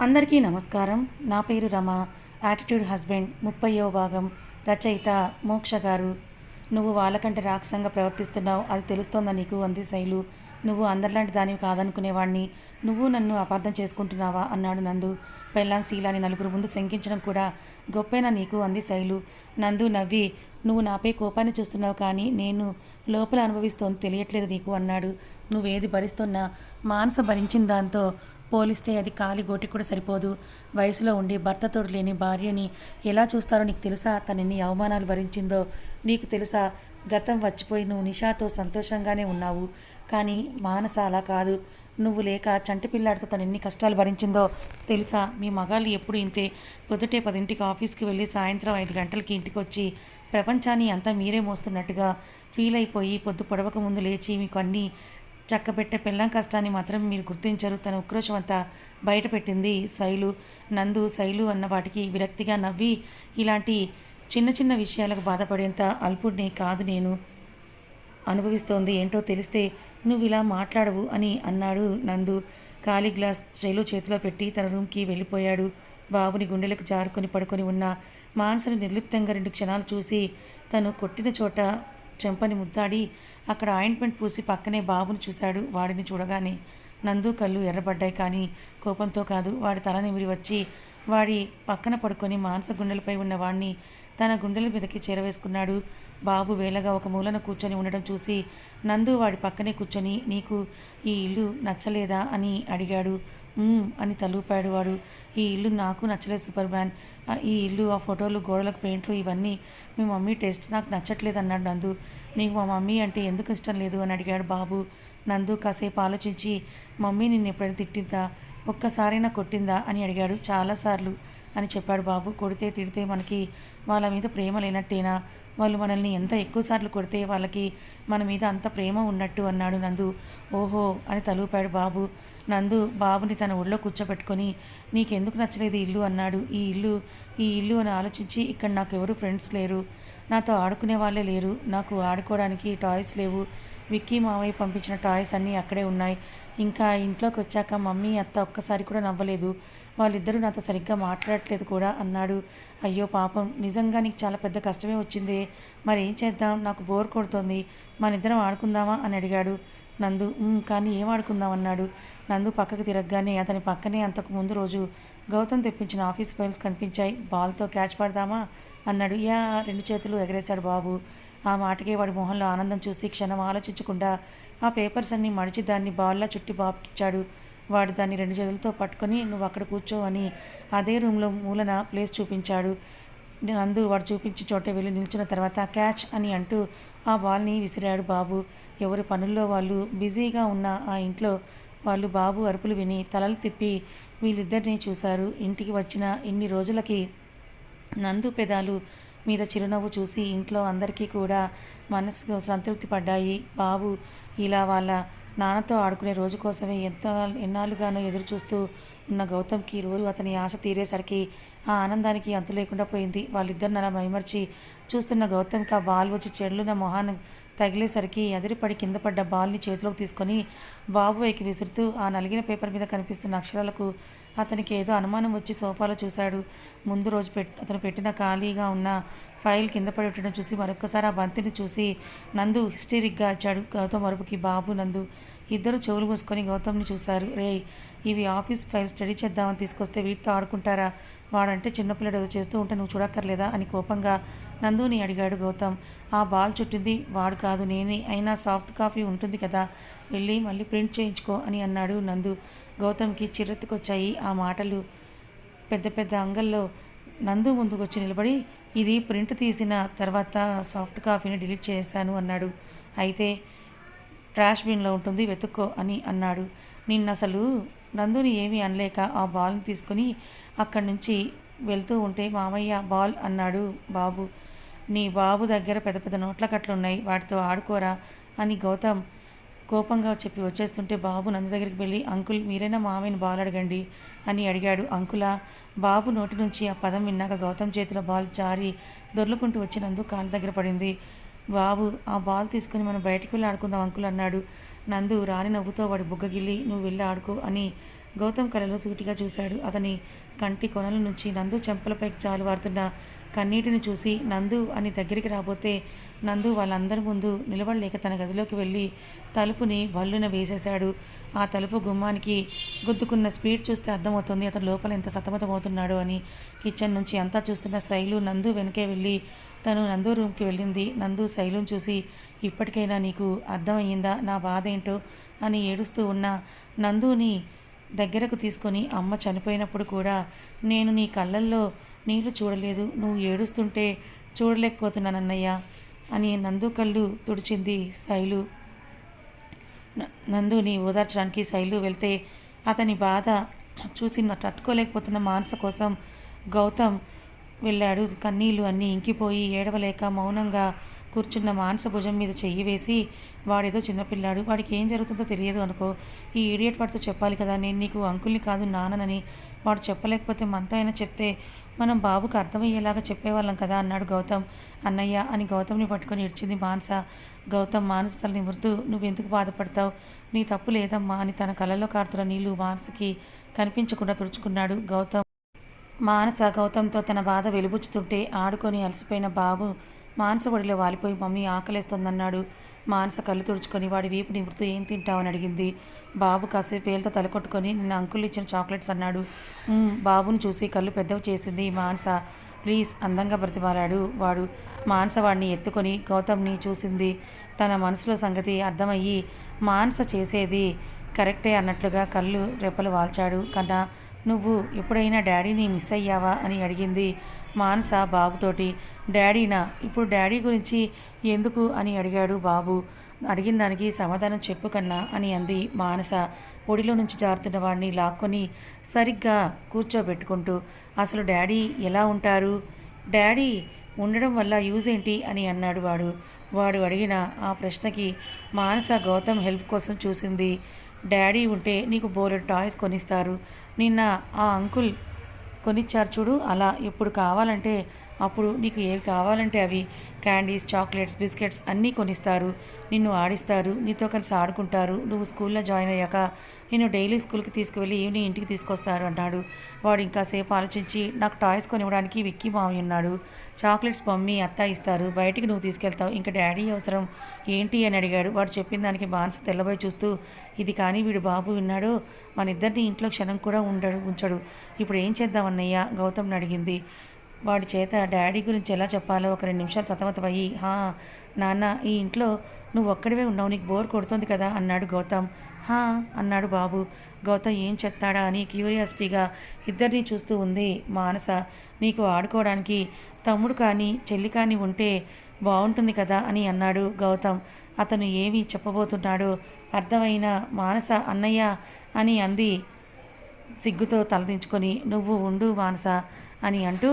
అందరికీ నమస్కారం. నా పేరు రమ. యాటిట్యూడ్ హస్బెండ్ ముప్పయో భాగం. రచయిత మోక్ష గారు. నువ్వు వాళ్ళకంటే రాక్షసంగా ప్రవర్తిస్తున్నావు. అది తెలుస్తోందా నీకు? అంది శైలు. నువ్వు అందరిలాంటి దానివి కాదనుకునేవాడిని నువ్వు నన్ను అపార్థం చేసుకుంటున్నావా? అన్నాడు నందు. పెళ్ళాం శీలాని నలుగురు ముందు శంకించడం కూడా గొప్పేనా నీకు? అంది శైలు. నందు నవ్వి నువ్వు నాపై కోపాన్ని చూస్తున్నావు కానీ నేను లోపల అనుభవిస్తోంది తెలియట్లేదు నీకు అన్నాడు. నువ్వేది భరిస్తున్నా మానస భరించిన దాంతో పోలిస్తే అది కాలి గోటి కూడా సరిపోదు. వయసులో ఉండి భర్తతో లేని భార్యని ఎలా చూస్తారో నీకు తెలుసా? తను ఎన్ని అవమానాలు భరించిందో. నీకు తెలుసా? గతం వచ్చిపోయి నువ్వు నిషాతో సంతోషంగానే ఉన్నావు. కానీ మానస అలా కాదు. నువ్వు లేక చంటిపిల్లాడితో తను ఎన్ని కష్టాలు భరించిందో. తెలుసా? మీ మగాళ్ళు ఎప్పుడు ఇంతే. పొద్దుటే పదింటికి ఆఫీస్కి వెళ్ళి సాయంత్రం ఐదు గంటలకి ఇంటికి వచ్చి ప్రపంచాన్ని అంతా మీరే మోస్తున్నట్టుగా ఫీల్ అయిపోయి పొద్దు పొడవక ముందు లేచి మీకు అన్నీ చక్కబెట్టే పెళ్ళం కష్టాన్ని మాత్రం మీరు గుర్తించరు. తన ఉక్రోషం అంతా బయట పెట్టింది శైలు. నందు శైలు అన్న వాటికి విరక్తిగా నవ్వి ఇలాంటి చిన్న చిన్న విషయాలకు బాధపడేంత అల్పుడిని కాదు నేను. అనుభవిస్తోంది ఏంటో తెలిస్తే నువ్వు ఇలా మాట్లాడవు అని అన్నాడు నందు. ఖాళీ గ్లాస్ శైలు చేతిలో పెట్టి తన రూమ్కి వెళ్ళిపోయాడు. బాబుని గుండెలకు జారుకొని పడుకొని ఉన్న మానసుని నిర్లిప్తంగా రెండు క్షణాలు చూసి తను కొట్టిన చోట చెంపని ముద్దాడి అక్కడ ఆయింట్మెంట్ పూసి పక్కనే బాబుని చూశాడు. వాడిని చూడగానే నందు కళ్ళు ఎర్రబడ్డాయి. కానీ కోపంతో కాదు వాడి తల నిమిరి వచ్చి వాడి పక్కన పడుకొని మాంస గుండెలపై ఉన్న వాడిని తన గుండెల మీదకి చేరవేసుకున్నాడు. బాబు వేలగా ఒక మూలన కూర్చొని ఉండడం చూసి నందు వాడి పక్కనే కూర్చొని నీకు ఈ ఇల్లు నచ్చలేదా? అని అడిగాడు. అని తలూపాడు వాడు. ఈ ఇల్లు నాకు నచ్చలేదు సూపర్ మ్యాన్ ఈ ఇల్లు ఆ ఫోటోలు గోడలకు పెయింట్లు ఇవన్నీ మీ మమ్మీ టేస్ట్ నాకు నచ్చట్లేదు అన్నాడు నందు. నీకు మా మమ్మీ అంటే ఎందుకు ఇష్టం లేదు అని అడిగాడు బాబు. నందు కాసేపు ఆలోచించి మమ్మీ నిన్ను ఎప్పుడైనా తిట్టిందా? ఒక్కసారైనా కొట్టిందా? అని అడిగాడు. చాలాసార్లు అని చెప్పాడు బాబు. కొడితే తిడితే మనకి వాళ్ళ మీద ప్రేమ లేనట్టేనా? వాళ్ళు మనల్ని ఎంత ఎక్కువసార్లు కొడితే వాళ్ళకి మన మీద అంత ప్రేమ ఉన్నట్టు? అన్నాడు నందు. ఓహో అని తలూపాడు బాబు. నందు బాబుని తన ఒళ్ళో కూర్చోబెట్టుకొని నీకెందుకు నచ్చలేదు ఇల్లు? అన్నాడు. ఈ ఇల్లు ఈ ఇల్లు అని ఆలోచించి ఇక్కడ నాకు ఎవరు ఫ్రెండ్స్ లేరు. నాతో ఆడుకునే వాళ్ళే లేరు. నాకు ఆడుకోవడానికి టాయ్స్ లేవు. విక్కీ మావయ్య పంపించిన టాయ్స్ అన్నీ అక్కడే ఉన్నాయి. ఇంకా ఇంట్లోకి వచ్చాక మమ్మీ అత్త ఒక్కసారి కూడా నవ్వలేదు. వాళ్ళిద్దరూ నాతో సరిగ్గా మాట్లాడట్లేదు కూడా అన్నాడు. అయ్యో పాపం నిజంగా నీకు చాలా పెద్ద కష్టమే వచ్చింది. మరి ఏం చేద్దాం? నాకు బోర్ కొడుతోంది. మన ఇద్దరం ఆడుకుందామా? అని అడిగాడు. నందు కానీ ఏం ఆడుకుందాం? అన్నాడు. నందు పక్కకు తిరగగానే అతని పక్కనే అంతకు ముందు రోజు గౌతమ్ తెప్పించిన ఆఫీస్ ఫైల్స్ కనిపించాయి. బాల్తో క్యాచ్ పడదామా? అన్నాడు. యా రెండు చేతులు ఎగరేశాడు బాబు. ఆ మాటకే వాడి మొహంలో ఆనందం చూసి క్షణం ఆలోచించకుండా ఆ పేపర్స్ అన్ని మడిచి దాన్ని బాల్లా చుట్టి బాబుకిచ్చాడు. వాడు దాన్ని రెండు చేతులతో పట్టుకొని నువ్వు అక్కడ కూర్చో అని అదే రూమ్లో మూలన ప్లేస్ చూపించాడు. నందు వాడు చూపించి చోట వెళ్ళి నిల్చున్న తర్వాత క్యాచ్ అని అంటూ ఆ బాల్ని విసిరాడు బాబు. ఎవరి పనుల్లో వాళ్ళు బిజీగా ఉన్న ఆ ఇంట్లో వాళ్ళు బాబు అరుపులు విని తలలు తిప్పి వీళ్ళిద్దరినీ చూశారు. ఇంటికి వచ్చిన ఇన్ని రోజులకి నందు పెదాలు మీద చిరునవ్వు చూసి ఇంట్లో అందరికీ కూడా మనసుకు సంతృప్తి పడ్డాయి. బాబు ఇలా వాళ్ళ నాన్నతో ఆడుకునే రోజు కోసమే ఎంత ఎన్నాళ్ళుగానో ఎదురు చూస్తూ ఉన్న గౌతమ్కి రోజు అతని ఆశ తీరేసరికి ఆ ఆనందానికి అంతు లేకుండా పోయింది. వాళ్ళిద్దరిని అలా మైమర్చి చూస్తున్న గౌతమ్కి ఆ బాల్ వచ్చి చెడులున్న మొహాన్ని తగిలేసరికి ఎదిరిపడి కింద పడ్డ బాల్ని చేతిలోకి తీసుకొని బాబు వైకి విసురుతూ ఆ నలిగిన పేపర్ మీద కనిపిస్తున్న అక్షరాలకు అతనికి ఏదో అనుమానం వచ్చి సోఫాలో చూశాడు. ముందు రోజు పెట్ అతను పెట్టిన ఖాళీగా ఉన్న ఫైల్ కింద పడి ఉండడం చూసి మరొకసారి ఆ బంతిని చూసి నందు హిస్టరిక్గా అచ్చాడు గౌతమ్ అరుపుకి. బాబు నందు ఇద్దరు చెవులు మూసుకొని గౌతమ్ని చూశారు. రే ఇవి ఆఫీస్ ఫైల్ స్టడీ చేద్దామని తీసుకొస్తే వీటితో ఆడుకుంటారా? వాడంటే చిన్నపిల్లడు ఏదో చేస్తూ ఉంటే నువ్వు చూడక్కర్లేదా అని కోపంగా నందుని అడిగాడు గౌతమ్. ఆ బాల్ చుట్టింది వాడు కాదు నేనే. అయినా సాఫ్ట్ కాపీ ఉంటుంది కదా. వెళ్ళి మళ్ళీ ప్రింట్ చేయించుకో అని అన్నాడు నందు. గౌతమ్కి చిరెత్తుకొచ్చాయి ఆ మాటలు. పెద్ద పెద్ద అంగల్లో నందు ముందుకొచ్చి నిలబడి ఇది ప్రింట్ తీసిన తర్వాత సాఫ్ట్ కాపీని డిలీట్ చేశాను అన్నాడు. అయితే ట్రాష్ బిన్లో ఉంటుంది వెతుక్కో అని అన్నాడు. నిన్న అసలు నందుని ఏమీ అనలేక ఆ బాల్ని తీసుకుని అక్కడి నుంచి వెళ్తూ ఉంటే మామయ్య బాల్ అన్నాడు బాబు. నీ బాబు దగ్గర పెద్ద పెద్ద నోట్ల కట్లున్నాయి వాటితో ఆడుకోరా అని గౌతమ్ కోపంగా చెప్పి వచ్చేస్తుంటే బాబు నందు దగ్గరికి వెళ్ళి అంకుల్ మీరైనా మామయ్యని బాల్ అడగండి అని అడిగాడు అంకులా. బాబు నోటి నుంచి ఆ పదం విన్నాక గౌతమ్ చేతిలో బాల్ జారి దొర్లుకుంటూ వచ్చి నందు కాళ్ళ దగ్గర పడింది. బాబు ఆ బాల్ తీసుకుని మనం బయటికి వెళ్ళి ఆడుకుందాం అంకుల్ అన్నాడు. నందు రాని నవ్వుతో వాడి బుగ్గగిల్లి నువ్వు వెళ్ళి ఆడుకో అని గౌతమ్ కలలో సూటిగా చూశాడు. అతని కంటి కొనల నుంచి నందు చెంపలపైకి జాలువారుతున్న కన్నీటిని చూసి నందు అని దగ్గరికి రాబోతే నందు వాళ్ళందరి ముందు నిలబడలేక తన గదిలోకి వెళ్ళి తలుపుని బల్లున వేసేశాడు. ఆ తలుపు గుమ్మానికి గుద్దుకున్న స్పీడ్ చూస్తే అర్థమవుతుంది అతను లోపల ఎంత సతమతమవుతున్నాడు అని. కిచెన్ నుంచి అంతా చూస్తున్న శైలు నందు వెనకే వెళ్ళి తను నందు రూమ్కి వెళ్ళింది. నందు శైలుని చూసి ఇప్పటికైనా నీకు అర్థమయ్యిందా? నా బాధ ఏంటో అని ఏడుస్తూ ఉన్న నందుని దగ్గరకు తీసుకొని అమ్మ చనిపోయినప్పుడు కూడా నేను నీ కళ్ళల్లో నీళ్ళు చూడలేదు. నువ్వు ఏడుస్తుంటే చూడలేకపోతున్నానన్నయ్య అని నందు కళ్ళు తుడిచింది శైలు. నందుని ఓదార్చడానికి శైలు వెళ్తే అతని బాధ చూసి తట్టుకోలేకపోతున్న మానస కోసం గౌతమ్ వెళ్ళాడు. కన్నీళ్ళు అన్నీ ఇంకిపోయి ఏడవలేక మౌనంగా కూర్చున్న మానస భుజం మీద చెయ్యి వేసి వాడేదో చిన్నపిల్లాడు వాడికి ఏం జరుగుతుందో తెలియదు అనుకో. ఈ ఈడియట్ వాడితో చెప్పాలి కదా నేను నీకు అంకుల్ని కాదు నాన్ననని. వాడు చెప్పలేకపోతే మనతో అయినా చెప్తే మనం బాబుకు అర్థమయ్యేలాగా చెప్పేవాళ్ళం కదా అన్నాడు గౌతమ్. అన్నయ్య అని గౌతమ్ని పట్టుకొని ఇడ్చింది మానస గౌతమ్ మానస తలని మృతు నువ్వెందుకు బాధపడతావు? నీ తప్పు లేదమ్మా అని తన కళ్ళలో కారుతున్న నీళ్ళు మానసకి కనిపించకుండా తుడుచుకున్నాడు గౌతమ్. మానస గౌతమ్తో తన బాధ వెలుబుచ్చుతుంటే ఆడుకొని అలసిపోయిన బాబు మానస ఒడిలో వాలిపోయి మమ్మీ ఆకలేస్తుందన్నాడు. మానస కళ్ళు తుడుచుకొని వాడి వీపు నివృత్తు ఏం తింటావని అడిగింది. బాబు కాసేపు వేలతో తలకొట్టుకొని నిన్న అంకుల్ ఇచ్చిన చాక్లెట్స్ అన్నాడు. బాబుని చూసి కళ్ళు పెద్దవి చేసింది మానస ప్లీజ్ అందంగా బ్రతిమాలాడు వాడు. మానస వాడిని ఎత్తుకొని గౌతమ్ని చూసింది. తన మనసులో సంగతి అర్థమయ్యి మానస చేసేది కరెక్టే అన్నట్లుగా కళ్ళు రెప్పలు వాల్చాడు. కన్నా నువ్వు ఎప్పుడైనా డాడీని మిస్ అయ్యావా అని అడిగింది మానస బాబుతోటి. డాడీనా ఇప్పుడు డాడీ గురించి ఎందుకు అని అడిగాడు బాబు. అడిగిన దానికి సమాధానం చెప్పు కన్నా అని అంది మానస. ఒడిలో నుంచి జారుతున్న వాడిని లాక్కొని సరిగ్గా కూర్చోబెట్టుకుంటూ అసలు డాడీ ఎలా ఉంటారు? డాడీ ఉండడం వల్ల యూజ్ ఏంటి? అని అన్నాడు వాడు. వాడు అడిగిన ఆ ప్రశ్నకి మానస గౌతమ్ హెల్ప్ కోసం చూసింది. డాడీ ఉంటే నీకు బోలెడ్ టాయ్స్ కొనిస్తారు. నిన్న ఆ అంకుల్ కొనిచ్చారు చూడు అలా ఇప్పుడు కావాలంటే అప్పుడు నీకు ఏవి కావాలంటే అవి. క్యాండీస్ చాక్లెట్స్ బిస్కెట్స్ అన్నీ కొనిస్తారు. నిన్ను ఆడిస్తారు. నీతో కలిసి ఆడుకుంటారు. నువ్వు స్కూల్లో జాయిన్ అయ్యాక నేను డైలీ స్కూల్కి తీసుకువెళ్ళి ఈవినింగ్ ఇంటికి తీసుకొస్తారు అన్నాడు. వాడు ఇంకా సేపు ఆలోచించి నాకు టాయ్స్ కొనివ్వడానికి విక్కీ మావి ఉన్నాడు. చాక్లెట్స్ మమ్మీ అత్త ఇస్తారు. బయటికి నువ్వు తీసుకెళ్తావు. ఇంకా డాడీ అవసరం ఏంటి? అని అడిగాడు. వాడు చెప్పిన దానికి బాన్స్ తెల్లబోయి చూస్తూ ఇది కానీ వీడు బాబు విన్నాడు మన ఇద్దరిని ఇంట్లో క్షణం కూడా ఉండడు ఉంచడు. ఇప్పుడు ఏం చేద్దాం గౌతమ్ని అడిగింది. వాడి చేత డాడీ గురించి ఎలా చెప్పాలో ఒక రెండు నిమిషాలు సతమతమయ్యి హా నాన్న ఈ ఇంట్లో నువ్వు ఒక్కడివే ఉన్నావు నీకు బోర్ కొడుతుంది కదా అన్నాడు గౌతమ్. హా అన్నాడు బాబు. గౌతమ్ ఏం చెప్తాడా అని క్యూరియాసిటీగా ఇద్దరిని చూస్తూ ఉంది మానస. నీకు ఆడుకోవడానికి తమ్ముడు కానీ చెల్లి కానీ ఉంటే బాగుంటుంది కదా అని అన్నాడు గౌతమ్. అతను ఏమి చెప్పబోతున్నాడో అర్థమైన మానస అన్నయ్య అని అంది సిగ్గుతో తలదించుకొని. నువ్వు ఉండు మానస అని అంటూ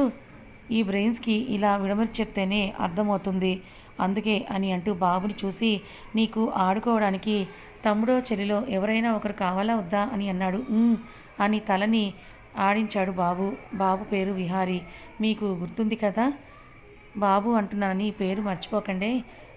ఈ బ్రెయిన్స్కి ఇలా విడమరి చెప్తేనే అర్థమవుతుంది. అందుకే అని అంటూ బాబుని చూసి నీకు ఆడుకోవడానికి తమ్ముడో చెల్లిలో ఎవరైనా ఒకరు కావాలా వద్దా? అని అన్నాడు. అని తలని ఆడించాడు బాబు. బాబు పేరు విహారి. మీకు గుర్తుంది కదా బాబు అంటున్నానని నీ పేరు మర్చిపోకండి.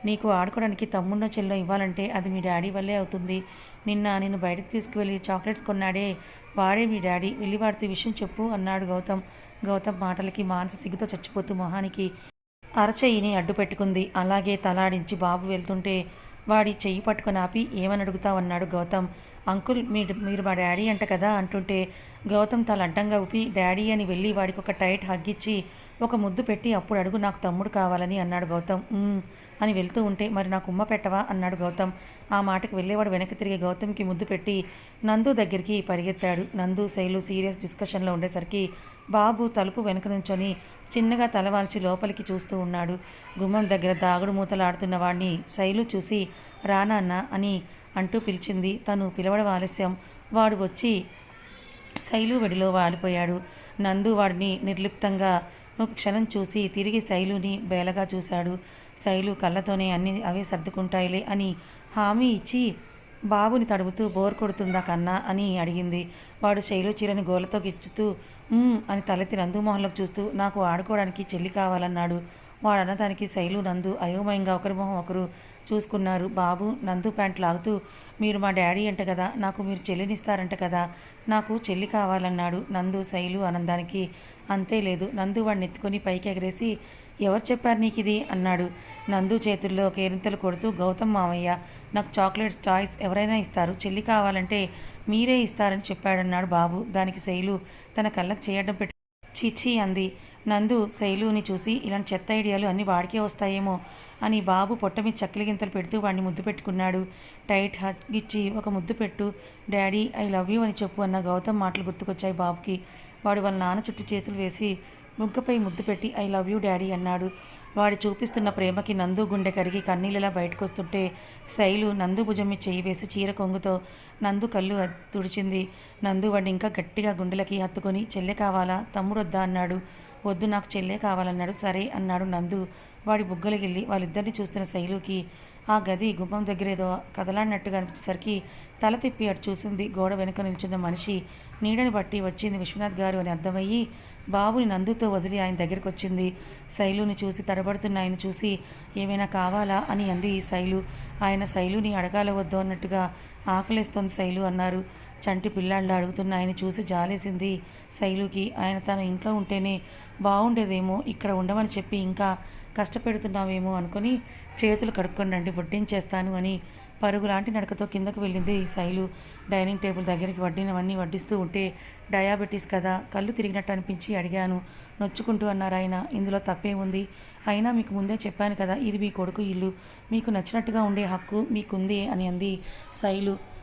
నీకు ఆడుకోవడానికి తమ్ముడో చెల్లో ఇవ్వాలంటే అది మీ డాడీ వల్లే అవుతుంది. నిన్న నేను బయటకు తీసుకువెళ్ళి చాక్లెట్స్ కొన్నాడే వాడే మీ డాడీ. వెళ్ళి వాడితే విషయం చెప్పు అన్నాడు గౌతమ్. గౌతమ్ మాటలకి మానస సిగ్గుతో చచ్చిపోతూ మొహానికి అరచెయ్యిని అడ్డు పెట్టుకుంది అలాగే తలాడించి బాబు వెళ్తుంటే వాడి చెయ్యి పట్టుకుని ఆపి ఏమని అడుగుతావన్నాడు గౌతమ్. అంకుల్ మీ మీరు మా డాడీ అంట కదా అంటుంటే గౌతమ్ తల అడ్డంగా ఊపి డాడీ అని వెళ్ళి వాడికి ఒక టైట్ హగ్గిచ్చి ఒక ముద్దు పెట్టి అప్పుడు అడుగు నాకు తమ్ముడు కావాలని అన్నాడు గౌతమ్. అని వెళ్తూ ఉంటే మరి నాకు ఉమ్మ పెట్టవా? అన్నాడు గౌతమ్. ఆ మాటకు వెళ్ళేవాడు వెనక్కి తిరిగి గౌతమ్కి ముద్దు పెట్టి నందు దగ్గరికి పరిగెత్తాడు. నందు శైలు సీరియస్ డిస్కషన్లో ఉండేసరికి బాబు తలుపు వెనక నుంచొని చిన్నగా తలవాల్చి లోపలికి చూస్తూ ఉన్నాడు. గుమ్మం దగ్గర దాగుడు మూతలాడుతున్న వాడిని శైలు చూసి రానాన్న అని అంటూ పిలిచింది. తను పిలవడం ఆలస్యం. వాడు వచ్చి శైలు వెడిలో వాలిపోయాడు. నందు వాడిని నిర్లిప్తంగా ఒక క్షణం చూసి తిరిగి శైలుని బేలగా చూశాడు. శైలు కళ్ళతోనే అన్ని అవే సర్దుకుంటాయిలే అని హామీ ఇచ్చి బాబుని తడుపుతూ బోర్ కొడుతుందా కన్నా అని అడిగింది. వాడు శైలు చీరని గోలతో గిచ్చుతూ అని తలెత్తి నందు మొహంలోకి చూస్తూ నాకు ఆడుకోవడానికి చెల్లి కావాలన్నాడు. వాడు అన్నదానికి శైలు నందు అయోమయంగా ఒకరి మొహం ఒకరు చూసుకున్నారు. బాబు నందు ప్యాంట్ లాగుతూ మీరు మా డాడీ అంట కదా నాకు మీరు చెల్లినిస్తారంట కదా నాకు చెల్లి కావాలన్నాడు నందు శైలు ఆనందానికి. అంతే లేదు నందు వాడిని ఎత్తుకొని పైకి ఎగరేసి ఎవరు చెప్పారు నీకు ఇది? అన్నాడు. నందు చేతుల్లో కేరింతలు కొడుతూ గౌతమ్ మామయ్య నాకు చాక్లెట్స్ టాయ్స్ ఎవరైనా ఇస్తారు. చెల్లి కావాలంటే మీరే ఇస్తారని చెప్పాడన్నాడు బాబు. దానికి శైలు తన కళ్ళకు చేయడం పెట్టి చిచి అంది. నందు శైలుని చూసి ఇలాంటి చెత్త ఐడియాలు అన్నీ వాడికే వస్తాయేమో అని బాబు పొట్ట మీద చక్కెల గింతలు పెడుతూ వాడిని ముద్దు పెట్టుకున్నాడు. టైట్ హగ్గిచ్చి ఒక ముద్దు పెట్టు. డాడీ ఐ లవ్ యూ అని చెప్పు అన్న గౌతమ్ మాటలు గుర్తుకొచ్చాయి బాబుకి. వాడు వాళ్ళ నాన్న చుట్టూ చేతులు వేసి ముగ్గుపై ముద్దు పెట్టి ఐ లవ్ యూ డాడీ అన్నాడు. వాడు చూపిస్తున్న ప్రేమకి నందు గుండె కరిగి కన్నీళ్ళలా బయటకొస్తుంటే శైలు నందు భుజం మీద చేయి వేసి చీర కొంగుతో నందు కళ్ళు తుడిచింది. నందు వాడిని ఇంకా గట్టిగా గుండెలకి హత్తుకొని చెల్లె కావాలా? తమ్ముడొద్దా? అన్నాడు. వద్దు నాకు చెల్లె కావాలన్నాడు. సరే అన్నాడు నందు. వాడి బుగ్గలకెళ్ళి వాళ్ళిద్దరిని చూస్తున్న శైలుకి ఆ గది గుమ్మం దగ్గర ఏదో కదలాడినట్టుగా అనిపించేసరికి తల తిప్పి అటు చూసింది గోడ వెనుక నిల్చున్న మనిషి. నీడని బట్టి వచ్చింది విశ్వనాథ్ గారు అని అర్థమయ్యి బాబుని నందుతో వదిలి ఆయన దగ్గరికి వచ్చింది. శైలుని చూసి తడబడుతున్న ఆయన చూసి ఏమైనా కావాలా అని అంది ఈ శైలు. ఆయన శైలుని అడగాల వద్దు అన్నట్టుగా ఆకలేస్తోంది శైలు అన్నారు. చంటి పిల్లాళ్ళు అడుగుతున్న ఆయన చూసి జాలేసింది శైలుకి. ఆయన తన ఇంట్లో ఉంటేనే బాగుండేదేమో ఇక్కడ ఉండమని చెప్పి ఇంకా కష్టపెడుతున్నావేమో అనుకుని చేతులు కడుక్కొని రండి వడ్డించేస్తాను అని పరుగులాంటి నడకతో కిందకు వెళ్ళింది శైలు. డైనింగ్ టేబుల్ దగ్గరికి వడ్డినవన్నీ వడ్డిస్తూ ఉంటే డయాబెటీస్ కదా కళ్ళు తిరిగినట్టు అనిపించి అడిగాను. నొచ్చుకుంటూ అన్నారు ఆయన ఇందులో తప్పేముంది? అయినా మీకు ముందే చెప్పాను కదా ఇది మీ కొడుకు ఇల్లు. మీకు నచ్చినట్టుగా ఉండే హక్కు మీకుంది అని అంది శైలు.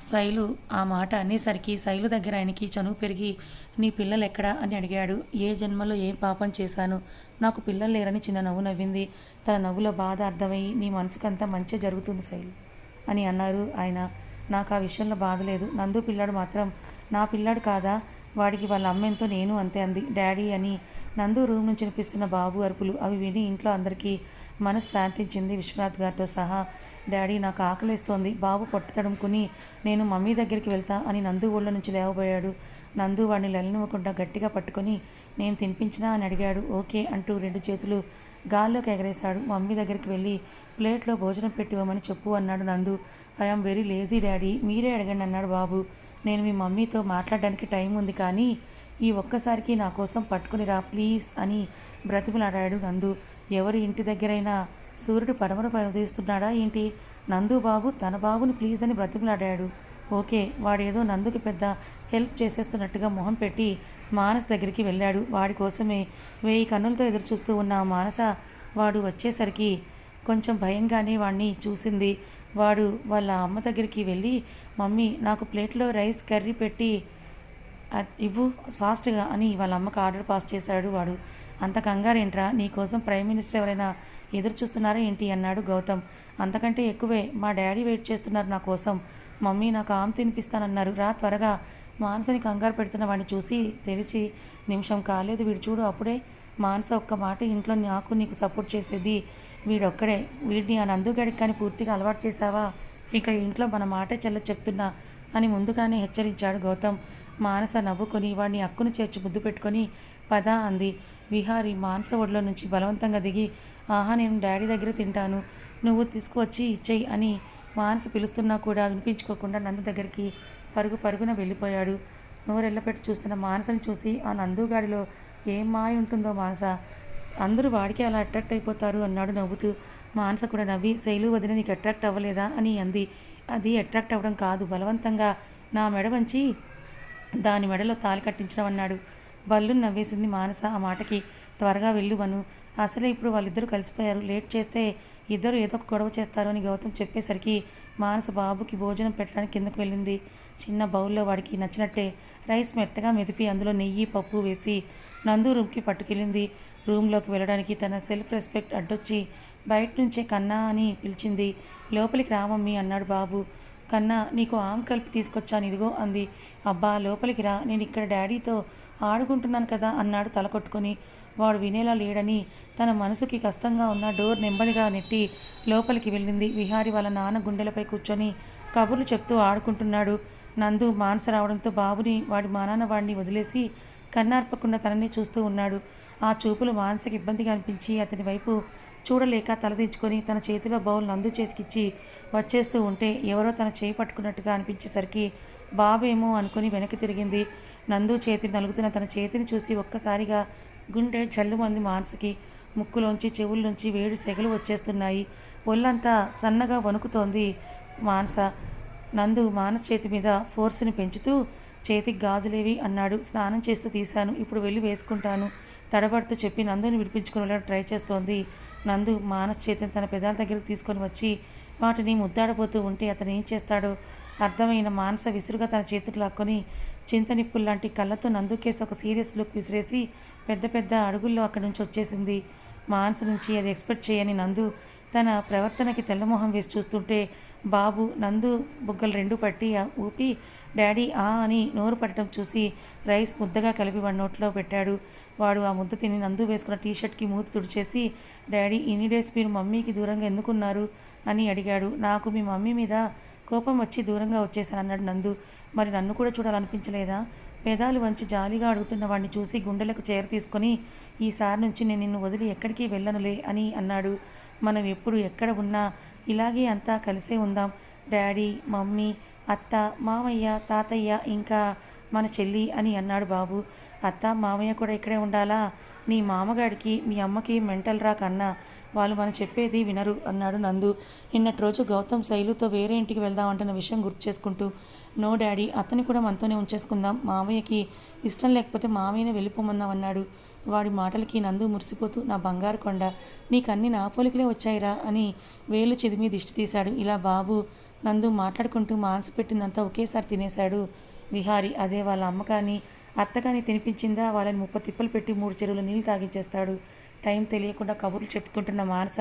శైలు ఆ మాట అనేసరికి శైలు దగ్గర ఆయనకి చనువు పెరిగి నీ పిల్లలు ఎక్కడా? అని అడిగాడు. ఏ జన్మలో ఏం పాపం చేశాను? నాకు పిల్లలు లేరని చిన్న నవ్వు నవ్వింది. తన నవ్వులో బాధ అర్థమయ్యి నీ మనసుకంతా మంచి జరుగుతుంది శైలు అని అన్నారు ఆయన. నాకు ఆ విషయంలో బాధ లేదు. నందు పిల్లాడు మాత్రం నా పిల్లాడు కాదా? వాడికి వాళ్ళ అమ్మెంతో నేను అంతే అంది. డాడీ అని నందు రూమ్ నుంచి వినిపిస్తున్న బాబు అరుపులు అవి విని ఇంట్లో అందరికీ మనశ్శాంతించింది విశ్వనాథ్ గారితో సహా డాడీ నాకు ఆకలిస్తోంది. బాబు పొట్టు తడుముకుని నేను మమ్మీ దగ్గరికి వెళ్తా అని నందు ఊళ్ళ నుంచి లేవబోయాడు. నందు వాడిని లెల్లనివ్వకుండా గట్టిగా పట్టుకొని నేను తినిపించినా అని అడిగాడు. ఓకే అంటూ రెండు చేతులు గాల్లోకి ఎగరేశాడు. మమ్మీ దగ్గరికి వెళ్ళి ప్లేట్లో భోజనం పెట్టివ్వమని చెప్పు అన్నాడు Nandu. I'm very lazy daddy. మీరే అడగండి అన్నాడు బాబు. నేను మీ మమ్మీతో మాట్లాడడానికి టైం ఉంది కానీ ఈ ఒక్కసారికి నా కోసం పట్టుకుని రా ప్లీజ్ అని బ్రతిమలాడాడు నందు. ఎవరి ఇంటి దగ్గరైనా సూర్యుడు పడమర ఉదయిస్తున్నాడా ఏంటి? నందు బాబు తన బాబుని ప్లీజ్ అని బ్రతిమలాడాడు. ఓకే వాడేదో నందుకి పెద్ద హెల్ప్ చేసేస్తున్నట్టుగా మొహం పెట్టి మానస్ దగ్గరికి వెళ్ళాడు. వాడి కోసమే వేయి కన్నులతో ఎదురు చూస్తూ ఉన్న మానస వాడు వచ్చేసరికి కొంచెం భయంగానే వాడిని చూసింది. వాడు వాళ్ళ అమ్మ దగ్గరికి వెళ్ళి మమ్మీ నాకు ప్లేట్లో రైస్ కర్రీ పెట్టి ఇవ్వు ఫాస్ట్గా అని వాళ్ళ అమ్మకి ఆర్డర్ పాస్ చేశాడు వాడు. అంత కంగారేంట్రా? నీకోసం ప్రైమ్ మినిస్టర్ ఎవరైనా ఎదురు చూస్తున్నారా ఏంటి? అన్నాడు గౌతమ్. అంతకంటే ఎక్కువే మా డాడీ వెయిట్ చేస్తున్నారు నా కోసం. మమ్మీ నాకు ఆమె తినిపిస్తానన్నారు. రా త్వరగా. మానసని కంగారు పెడుతున్న వాడిని చూసి తెలిసి నిమిషం కాలేదు. వీడు చూడు అప్పుడే మానస ఒక్క మాట ఇంట్లో నాకు నీకు సపోర్ట్ చేసేది. వీడొక్కడే. వీడిని ఆ నందుగడికి కానీ పూర్తిగా అలవాటు చేశావా? ఇక ఇంట్లో మన మాటే చెల్ల చెప్తున్నా అని ముందుగానే హెచ్చరించాడు గౌతమ్. మానస నవ్వుకొని వాడిని అక్కును చేర్చి ముద్దు పెట్టుకొని పద అంది. విహారి మానస ఒడిలో నుంచి బలవంతంగా దిగి ఆహా నేను డాడీ దగ్గర తింటాను. నువ్వు తీసుకువచ్చి ఇచ్చేయి అని మానస పిలుస్తున్నా కూడా వినిపించుకోకుండా నందు దగ్గరికి పరుగు పరుగున వెళ్ళిపోయాడు. నోరెళ్ళపెట్టి చూస్తున్న మానసని చూసి ఆ నందుగాడిలో ఏం మాయ ఉంటుందో మానస. అందరూ వాడికి అలా అట్రాక్ట్ అయిపోతారు అన్నాడు నవ్వుతూ. మానస కూడా నవ్వి శైలు వదిన నీకు అట్రాక్ట్ అవ్వలేదా అని అంది. అది అట్రాక్ట్ అవ్వడం కాదు బలవంతంగా నా మెడ వంచి దాని మెడలో తాలి కట్టించడం అన్నాడు. బల్లు నవ్వేసింది మానస ఆ మాటకి. త్వరగా వెళ్ళు మను అసలే ఇప్పుడు వాళ్ళిద్దరూ కలిసిపోయారు. లేట్ చేస్తే ఇద్దరు ఏదో ఒక గొడవ చేస్తారు అని గౌతమ్ చెప్పేసరికి మానస బాబుకి భోజనం పెట్టడానికి కిందకు వెళ్ళింది. చిన్న బౌల్లో వాడికి నచ్చినట్టే. రైస్ మెత్తగా మెదిపి అందులో నెయ్యి పప్పు వేసి నందు రూమ్కి పట్టుకెళ్ళింది. రూమ్లోకి వెళ్ళడానికి తన సెల్ఫ్ రెస్పెక్ట్ అడ్డొచ్చి బయట నుంచే కన్నా అని పిలిచింది. లోపలికి రామమ్మి అన్నాడు బాబు. కన్నా నీకు ఆమ్ కలిపి తీసుకొచ్చాను ఇదిగో అంది. అబ్బా లోపలికి రా నేను ఇక్కడ డాడీతో ఆడుకుంటున్నాను కదా అన్నాడు తల కొట్టుకొని. వాడు వినేలా లేడని తన మనసుకి కష్టంగా ఉన్న డోర్ నెమ్మదిగా నెట్టి లోపలికి వెళ్ళింది. విహారి వాళ్ళ నాన్న గుండెలపై కూర్చొని కబుర్లు చెప్తూ ఆడుకుంటున్నాడు. నందు మానస రావడంతో బాబుని వాడి మా నాన్న వాడిని వదిలేసి కన్నార్పకుండా తనని చూస్తూ ఉన్నాడు. ఆ చూపులు మానసిక ఇబ్బందిగా అనిపించి అతని వైపు చూడలేక తలదించుకొని తన చేతిలో బౌల్ నందు చేతికిచ్చి వచ్చేస్తూ ఉంటే ఎవరో తన చేయి పట్టుకున్నట్టుగా అనిపించేసరికి బాబేమో అనుకుని వెనక్కి తిరిగింది. నందు చేతిని నలుగుతున్న తన చేతిని చూసి ఒక్కసారిగా గుండె జల్లుమంది మానసకి. ముక్కులోంచి చెవుల్లోంచి వేడి సెగలు వచ్చేస్తున్నాయి. ఒళ్ళంతా సన్నగా వణుకుతోంది మానస. నందు మానస చేతి మీద ఫోర్స్ని పెంచుతూ చేతికి గాజులేవి అన్నాడు. స్నానం చేస్తూ తీశాను. ఇప్పుడు వెళ్ళి వేసుకుంటాను తడబడుతూ చెప్పి నందుని విడిపించుకునేలా ట్రై చేస్తోంది నందు మానస్ చేతిని తన పెదాల దగ్గరికి తీసుకొని వచ్చి వాటిని ముద్దాడబోతూ ఉంటే అతను ఏం చేస్తాడో? అర్థమైన మానస విసురుగా తన చేతికి లాక్కొని చింతనిప్పుల్లాంటి కళ్ళతో నందుకేసి ఒక సీరియస్ లుక్ విసిరేసి పెద్ద పెద్ద అడుగుల్లో అక్కడి నుంచి వచ్చేసింది. మానసు నుంచి అది ఎక్స్పెక్ట్ చేయని నందు తన ప్రవర్తనకి తెల్లమొహం వేసి చూస్తుంటే బాబు నందు బుగ్గలు రెండు పట్టి ఊపి డాడీ ఆ అని నోరు పట్టడం చూసి రైస్ ముద్దగా కలిపి వాడి నోట్లో పెట్టాడు. వాడు ఆ ముద్ద తిని నందు వేసుకున్న టీషర్ట్కి మూతి తుడిచేసి డాడీ ఇన్ని డేస్ మీరు మమ్మీకి దూరంగా ఎందుకున్నారు? అని అడిగాడు. నాకు మీ మమ్మీ మీద కోపం వచ్చి దూరంగా వచ్చేసాను అన్నాడు నందు. మరి నన్ను కూడా చూడాలనిపించలేదా? పెదాలు వంచి జాలిగా అడుగుతున్న వాడిని చూసి గుండెలకు చేర తీసుకొని ఈసారి నుంచి నేను నిన్ను వదిలి ఎక్కడికి వెళ్ళనులే అని అన్నాడు. మనం ఎప్పుడు ఎక్కడ ఉన్నా ఇలాగే అంతా కలిసే ఉందాం. డాడీ మమ్మీ అత్త మామయ్య తాతయ్య ఇంకా మన చెల్లి అని అన్నాడు బాబు. అత్త మామయ్య కూడా ఇక్కడే ఉండాలా? నీ మామగాడికి మీ అమ్మకి మెంటల్ రా కన్నా. వాళ్ళు మనం చెప్పేది వినరు అన్నాడు నందు. నిన్నటి రోజు గౌతమ్ శైలుతో వేరే ఇంటికి వెళ్దామంటున్న విషయం గుర్తు చేసుకుంటూ నో డాడీ అతని కూడా మనతోనే ఉంచేసుకుందాం. మామయ్యకి ఇష్టం లేకపోతే మామయ్యనే వెళ్ళిపోమన్నాం అన్నాడు. వాడి మాటలకి నందు మురిసిపోతూ నా బంగారు కొండ నీకన్నీ నా పోలికలే వచ్చాయిరా అని వేలు చెదిమి దిష్టి తీశాడు. ఇలా బాబు నందు మాట్లాడుకుంటూ మానసు పెట్టిందంతా ఒకేసారి తినేశాడు. విహారి అదే వాళ్ళ అమ్మ కానీ అత్త కానీ తినిపించిందా? వాళ్ళని ముప్ప తిప్పలు పెట్టి మూడు చెరువులు నీళ్ళు తాగించేస్తాడు. టైం తెలియకుండా కబుర్లు చెప్పుకుంటున్న మానస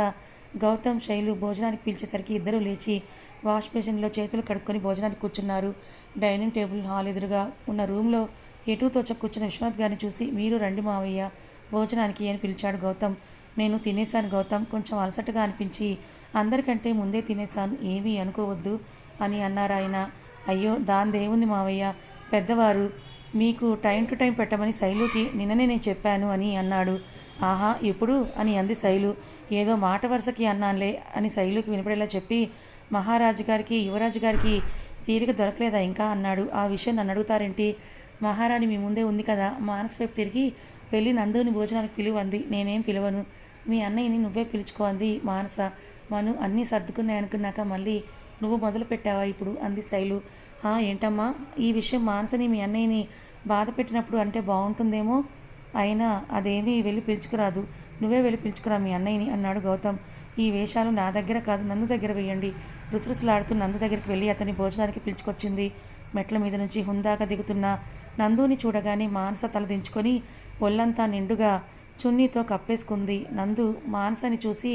గౌతమ్ శైలు భోజనానికి పిలిచేసరికి ఇద్దరూ లేచి వాష్ బేసిన్లో చేతులు కడుక్కొని భోజనానికి కూర్చున్నారు. డైనింగ్ టేబుల్ హాల్ ఎదురుగా ఉన్న రూమ్లో ఎటూ తోచ కూర్చున్న విశ్వనాథ్ గారిని చూసి మీరు రండి మావయ్య భోజనానికి అని పిలిచాడు గౌతమ్. నేను తినేశాను గౌతమ్. కొంచెం అలసటగా అనిపించి అందరికంటే ముందే తినేశాను. ఏమీ అనుకోవద్దు అని అన్నారు ఆయన. అయ్యో దాందేముంది మావయ్య. పెద్దవారు మీకు టైం టు టైం పెట్టమని శైలుకి నిన్ననే నేను చెప్పాను అని అన్నాడు. ఆహా ఎప్పుడు? అని అంది శైలు. ఏదో మాట వరుసకి అన్నానులే అని శైలుకి వినపడేలా చెప్పి మహారాజు గారికి యువరాజు గారికి తీరిక దొరకలేదా ఇంకా అన్నాడు. ఆ విషయం నన్ను అడుగుతారేంటి? మహారాణి మీ ముందే ఉంది కదా. మానస్ వైపు తిరిగి వెళ్ళి నందుని భోజనానికి పిలువంది. నేనేం పిలవను. మీ అన్నయ్యని నువ్వే పిలుచుకో అంది మానస. మను అన్నీ సర్దుకున్నాయి అనుకున్నాక మళ్ళీ నువ్వు మొదలు పెట్టావా ఇప్పుడు? అంది శైలు. "ఆ, ఏంటమ్మా? ఈ విషయం మానసని మీ అన్నయ్యని బాధ పెట్టినప్పుడు అంటే బాగుంటుందేమో? అయినా అదేమీ వెళ్ళి పిలుచుకురాదు. నువ్వే వెళ్ళి పిలుచుకురా మీ అన్నయ్యని అన్నాడు గౌతమ్. ఈ వేషాలు నా దగ్గర కాదు. నన్ను దగ్గర వేయండి. రుసరుసలాడుతూ నందు దగ్గరికి వెళ్ళి అతని భోజనానికి పిలుచుకొచ్చింది. మెట్ల మీద నుంచి హుందాగా దిగుతున్న నందుని చూడగానే మానస తల దించుకొని ఒళ్ళంతా నిండుగా చున్నీతో కప్పేసుకుంది. నందు మానసని చూసి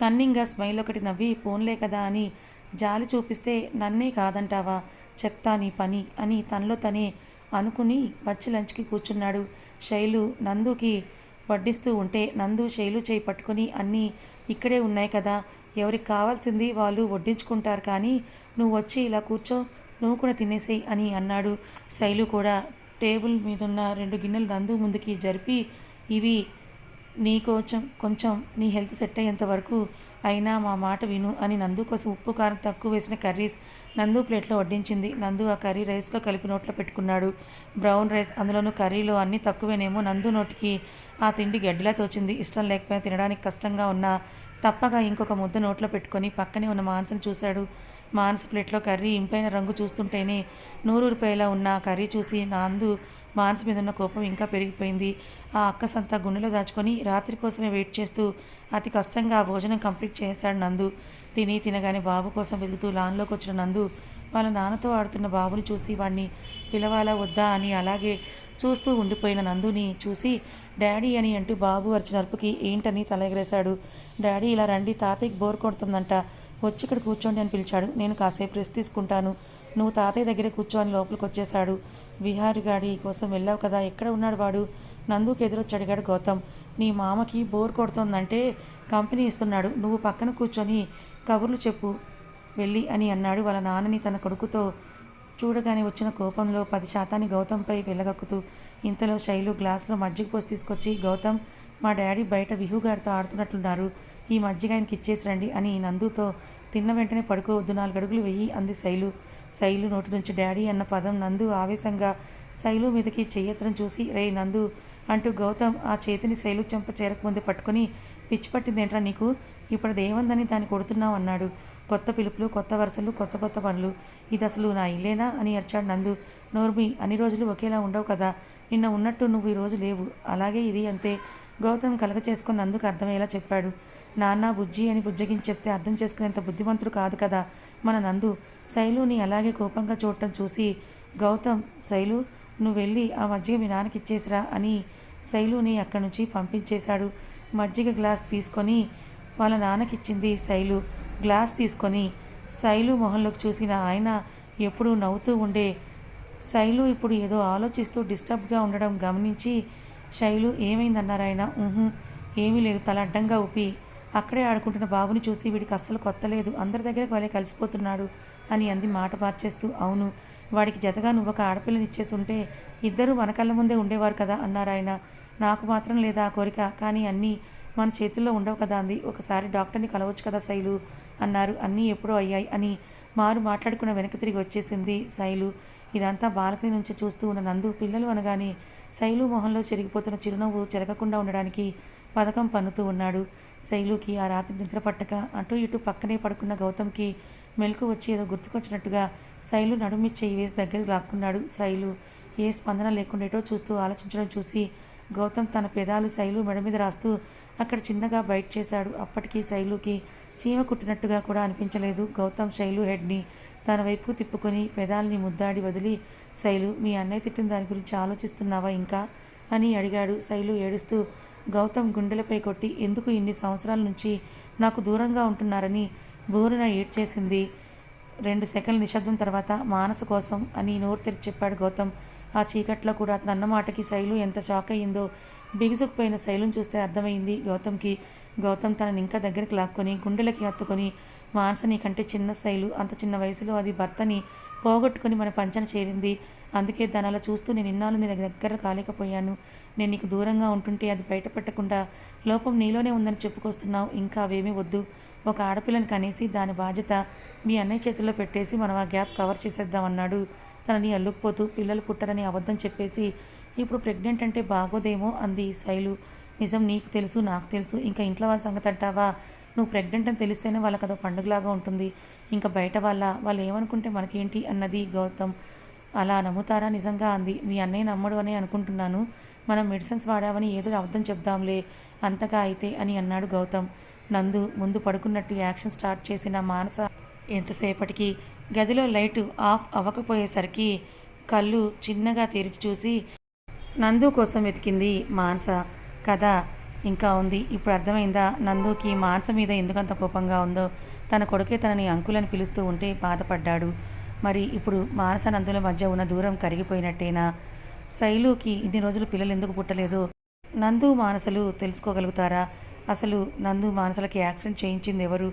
కన్నింగ్గా స్మైల్ ఒకటి నవ్వి పోన్లే కదా అని జాలి చూపిస్తే నన్నే కాదంటావా? చెప్తా నీ పని అని తనలో తనే అనుకుని వచ్చి లంచ్కి కూర్చున్నాడు. శైలు నందుకి వడ్డిస్తూ ఉంటే నందు శైలు చేయి పట్టుకుని అన్నీ ఇక్కడే ఉన్నాయి కదా ఎవరికి కావాల్సింది వాళ్ళు వడ్డించుకుంటారు కానీ నువ్వు వచ్చి ఇలా కూర్చో నువ్వు కూడా తినేసేయి అని అన్నాడు. శైలు కూడా టేబుల్ మీదున్న రెండు గిన్నెలు నందు ముందుకి జరిపి ఇవి నీ కొంచెం కొంచెం నీ హెల్త్ సెట్ అయ్యేంత వరకు అయినా మా మాట విను అని నందు కోసం ఉప్పు కారం తక్కువ వేసిన కర్రీస్ నందు ప్లేట్లో వడ్డించింది. నందు ఆ కర్రీ రైస్లో కలిపి నోట్లో పెట్టుకున్నాడు. బ్రౌన్ రైస్ అందులోనూ కర్రీలో అన్నీ తక్కువేనేమో నందు నోటికి ఆ తిండి గడ్డిలా తోచింది. ఇష్టం లేకపోయినా తినడానికి కష్టంగా ఉన్నా తప్పగా ఇంకొక ముద్ద నోట్లో పెట్టుకొని పక్కనే ఉన్న మాంసం చూశాడు. మాన్స ప్లేట్లో కర్రీ ఇంపైన రంగు చూస్తుంటేనే నూరూరిపోయేలా ఉన్న కర్రీ చూసి నందు మాన్స మీద ఉన్న కోపం ఇంకా పెరిగిపోయింది. ఆ అక్కసంతా గుండెలో దాచుకొని రాత్రి కోసమే వెయిట్ చేస్తూ అతి కష్టంగా ఆ భోజనం కంప్లీట్ చేశాడు నందు. తిని తినగానే బాబు కోసం వెతుకుతూ లాన్లోకి వచ్చిన నందు వాళ్ళ నాన్నతో ఆడుతున్న బాబుని చూసి వాడిని పిలవాలా వద్దా అని అలాగే చూస్తూ ఉండిపోయిన నందుని చూసి డాడీ అని అంటూ బాబు అరిచిన అరుపుకి ఏంటని తల ఎగరేశాడు డాడీ ఇలా రండి తాతయ్యకి బోర్ కొడుతుందంట. వచ్చి ఇక్కడ కూర్చోండి అని పిలిచాడు. నేను కాసేపు రెస్ట్ తీసుకుంటాను. నువ్వు తాతయ్య దగ్గరే కూర్చోని లోపలికి వచ్చేశాడు. విహారి గాడి కోసం వెళ్ళావు కదా ఎక్కడ ఉన్నాడు వాడు? నందుకు ఎదురొచ్చి అడిగాడు గౌతమ్. నీ మామకి బోర్ కొడుతోందంటే కంపెనీ ఇస్తున్నాడు. నువ్వు పక్కన కూర్చొని కబుర్లు చెప్పు. వెళ్ళి అని అన్నాడు. వాళ్ళ నాన్నని తన కొడుకుతో చూడగానే వచ్చిన కోపంలో పది శాతాన్ని గౌతంపై వెళ్ళగక్కుతూ ఇంతలో శైలు గ్లాసులో మజ్జిగ పోసి తీసుకొచ్చి గౌతమ్ మా డాడీ బయట విహుగారితో ఆడుతున్నట్లున్నారు. ఈ మజ్జిగ ఆయనకి ఇచ్చేసి రండి అని నందుతో తిన్న వెంటనే పడుకోవద్దు నాలుగు అడుగులు వెయ్యి అంది శైలు. శైలు నోటి నుంచి డాడీ అన్న పదం నందు ఆవేశంగా శైలు మీదకి చెయ్యెత్తడం చూసి రే నందు అంటూ గౌతమ్ ఆ చేతిని శైలు చెంప చేరకముందే పట్టుకొని పిచ్చి పట్టిందేంట్రా నీకు? ఇప్పుడు అదేమందని దాన్ని కొడుతున్నావు అన్నాడు. కొత్త పిలుపులు కొత్త వరుసలు కొత్త కొత్త పనులు. ఇది అసలు నా ఇల్లేనా? అని అరిచాడు నందు. నోర్మి అన్ని రోజులు ఒకేలా ఉండవు కదా? నిన్న ఉన్నట్టు నువ్వు ఈరోజు లేవు. అలాగే ఇది అంతే. గౌతమ్ కలగ చేసుకుని నందుకు అర్థమయ్యేలా చెప్పాడు. నాన్న బుజ్జి అని బుజ్జగించి చెప్తే అర్థం చేసుకునేంత బుద్ధిమంతుడు కాదు కదా మన నందు. శైలుని అలాగే కోపంగా చూడటం చూసి గౌతమ్ శైలు నువ్వు వెళ్ళి ఆ మజ్జిగ మీ నాన్నకి ఇచ్చేసిరా అని శైలుని అక్కడి నుంచి పంపించేశాడు. మజ్జిగ గ్లాస్ తీసుకొని వాళ్ళ నాన్నకిచ్చింది శైలు. గ్లాస్ తీసుకొని శైలు మొహంలోకి చూసిన ఆయన ఎప్పుడూ నవ్వుతూ ఉండే. శైలు ఇప్పుడు ఏదో ఆలోచిస్తూ డిస్టర్బ్గా ఉండడం గమనించి శైలు ఏమైందన్నారు ఆయన? ఊహు ఏమీ లేదు తల అడ్డంగా ఊపి. అక్కడే ఆడుకుంటున్న బాబుని చూసి వీడికి అస్సలు కొత్త లేదు. అందరి దగ్గరకు వాళ్ళే కలిసిపోతున్నాడు అని అంది మాట మార్చేస్తూ. అవును వాడికి జతగా నువ్వు ఒక ఆడపిల్లని ఇచ్చేస్తుంటే ఇద్దరూ ఇద్దరు మన కళ్ళ ముందే ఉండేవారు కదా అన్నారు ఆయన. నాకు మాత్రం లేదా ఆ కోరిక. కానీ అన్నీ మన చేతుల్లో ఉండవు కదా అంది. ఒకసారి డాక్టర్ని కలవచ్చు కదా శైలు? అన్నారు. అన్నీ ఎప్పుడో అయ్యాయి అని మారు మాట్లాడుకున్న వెనక్కి తిరిగి వచ్చేసింది శైలు. ఇదంతా బాల్కనీ నుంచి చూస్తూ ఉన్న నందు పిల్లలు అనగానే శైలు మొహంలో చెరిగిపోతున్న చిరునవ్వు చెరగకుండా ఉండడానికి పథకం పన్నుతూ ఉన్నాడు. శైలుకి ఆ రాత్రి నిద్ర పట్టక అటు ఇటు పక్కనే పడుకున్న గౌతమ్కి మెలకు వచ్చి ఏదో గుర్తుకొచ్చినట్టుగా శైలు నడుమిచ్చేయి వేసి దగ్గరికి లాక్కున్నాడు. శైలు ఏ స్పందన లేకుండేటో చూస్తూ ఆలోచించడం చూసి గౌతమ్ తన పెదాలు శైలు మెడ మీద రాస్తూ అక్కడ చిన్నగా బయట చేశాడు. అప్పటికి శైలుకి చీమ కుట్టినట్టుగా కూడా అనిపించలేదు. గౌతమ్ శైలు హెడ్ని తన వైపు తిప్పుకొని పెదాల్ని ముద్దాడి వదిలి శైలు మీ అన్నయ్య తిట్టిన దాని గురించి ఆలోచిస్తున్నావా ఇంకా? అని అడిగాడు. శైలు ఏడుస్తూ గౌతమ్ గుండెలపై కొట్టి ఎందుకు ఇన్ని సంవత్సరాల నుంచి నాకు దూరంగా ఉంటున్నారని బోరున ఏడ్చేసింది. రెండు సెకండ్ల నిశ్శబ్దం తర్వాత మానస కోసం అని నోరు తెరిచి చెప్పాడు గౌతమ్. ఆ చీకట్లో కూడా అతను అన్నమాటకి శైలు ఎంత షాక్ అయ్యిందో. బిగుసుకుపోయిన శైలుని చూస్తే అర్థమైంది గౌతమ్కి. గౌతమ్ తనని ఇంకా దగ్గరికి లాక్కొని గుండెలకి హత్తుకొని మానస నీకంటే చిన్న శైలు అంత చిన్న వయసులో అది భర్తని పోగొట్టుకొని మన పంచన చేరింది. అందుకే దాని అలా చూస్తూ నేను ఇన్నాళ్ళు నీ దగ్గర కాలేకపోయాను. నేను నీకు దూరంగా ఉంటుంటే అది బయటపెట్టకుండా లోపం నీలోనే ఉందని చెప్పుకొస్తున్నావు. ఇంకా అవేమీ వద్దు. ఒక ఆడపిల్లని కనేసి దాని బాధ్యత మీ అన్నయ్య చేతుల్లో పెట్టేసి మనం ఆ గ్యాప్ కవర్ చేసేద్దామన్నాడు తనని అల్లుకుపోతూ పిల్లలు పుట్టరని అబద్ధం చెప్పేసి ఇప్పుడు ప్రెగ్నెంట్ అంటే బాగోదేమో అంది శైలు. నిజం నీకు తెలుసు నాకు తెలుసు. ఇంకా ఇంట్లో వాళ్ళ సంగతి అంటావా? నువ్వు ప్రెగ్నెంట్ అని తెలిస్తేనే వాళ్ళకి అదో పండుగలాగా ఉంటుంది. ఇంకా బయట వాళ్ళ వాళ్ళు ఏమనుకుంటే మనకేంటి? అన్నది గౌతమ్. అలా నమ్ముతారా నిజంగా? అంది. మీ అన్నయ్య నమ్మడు అని అనుకుంటున్నాను. మనం మెడిసిన్స్ వాడామని ఏదో అబద్ధం చెప్దాంలే. అంతగా అయితే అని అన్నాడు గౌతమ్. నందు ముందు పడుకున్నట్టు యాక్షన్ స్టార్ట్ చేసిన మానస ఎంతసేపటికి గదిలో లైటు ఆఫ్ అవ్వకపోయేసరికి కళ్ళు చిన్నగా తెరిచి చూసి నందు కోసం వెతికింది మానస. కథ ఇంకా ఉంది. ఇప్పుడు అర్థమైందా? నందుకి మానస మీద ఎందుకంత కోపంగా ఉందో? తన కొడుకే తనని అంకులని పిలుస్తూ ఉంటే బాధపడ్డాడు. మరి ఇప్పుడు మానస నందుల మధ్య ఉన్న దూరం కరిగిపోయినట్టేనా? శైలుకి ఇన్ని రోజులు పిల్లలు ఎందుకు పుట్టలేదు? నందు మానసలు తెలుసుకోగలుగుతారా? అసలు నందు మానసలకి యాక్సిడెంట్ చేయించింది ఎవరు?